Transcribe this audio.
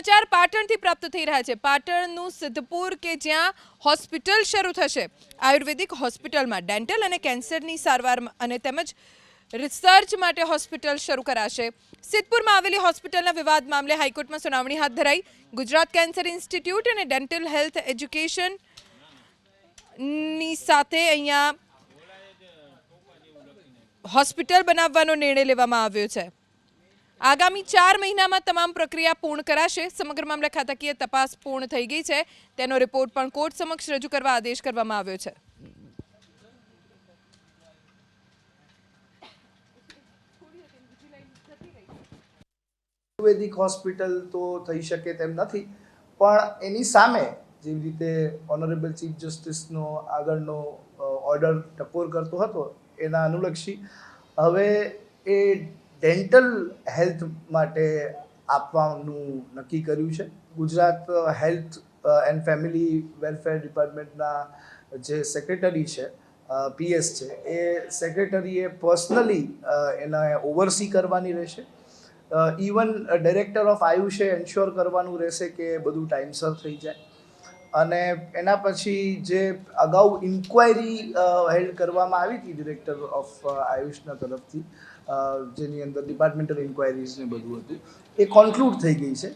સમાચાર પાટણથી પ્રાપ્ત થઈ રહ્યા છે. પાટણનું સિદ્ધપુર કે જ્યાં હોસ્પિટલ શરૂ થશે. આયુર્વેદિક હોસ્પિટલમાં ડેન્ટલ અને કેન્સરની સારવાર અને તેમજ રિસર્ચ માટે હોસ્પિટલ શરૂ કરાશે. સિદ્ધપુરમાં આવેલી હોસ્પિટલના વિવાદ મામલે હાઈકોર્ટમાં સુનાવણી હાથ ધરાઈ. ગુજરાત કેન્સર ઇન્સ્ટિટ્યૂટ અને ડેન્ટલ હેલ્થ એજ્યુકેશનની સાથે અહીંયા હોસ્પિટલ બનાવવાનો નિર્ણય લેવામાં આવ્યો છે. આગામી ચાર મહિનામાં તમામ પ્રક્રિયા પૂર્ણ કરાશે. સમગ્ર મામલે ખાતાકીય તપાસ પૂર્ણ થઈ ગઈ છે. તેનો રિપોર્ટ પણ કોર્ટ સમક્ષ રજૂ કરવા આદેશ કરવામાં આવ્યો છે. આયુર્વેદિક હોસ્પિટલ તો થઈ શકે તેમ નથી, પણ એની સામે જેવી રીતે ઓનરેબલ ચીફ જસ્ટિસનો આગળનો ઓર્ડર ટકોર કરતો હતો, એના અનુલક્ષી હવે એ ડેન્ટલ હેલ્થ માટે આપવાનું નક્કી કર્યું છે. Gujarat health and family welfare ડિપાર્ટમેન્ટના જે સેક્રેટરી છે પીએસ છે, એ સેક્રેટરીએ પર્સનલી એને ઓવરસી કરવાની રહેશે. ઇવન ડાયરેક્ટર ઓફ આયુષે એન્શ્યોર કરવાનું રહેશે કે બધું ટાઈમસર થઈ જાય. અને એના પછી જે અગાઉ ઇન્ક્વાયરી હેલ્ડ કરવામાં આવી હતી ડિરેક્ટર ઓફ આયુષના તરફથી જેની અંદર ડિપાર્ટમેન્ટલ ઇન્ક્વાયરીઝ ને બધું હતું, એ કોન્ક્લુડ થઈ ગઈ છે.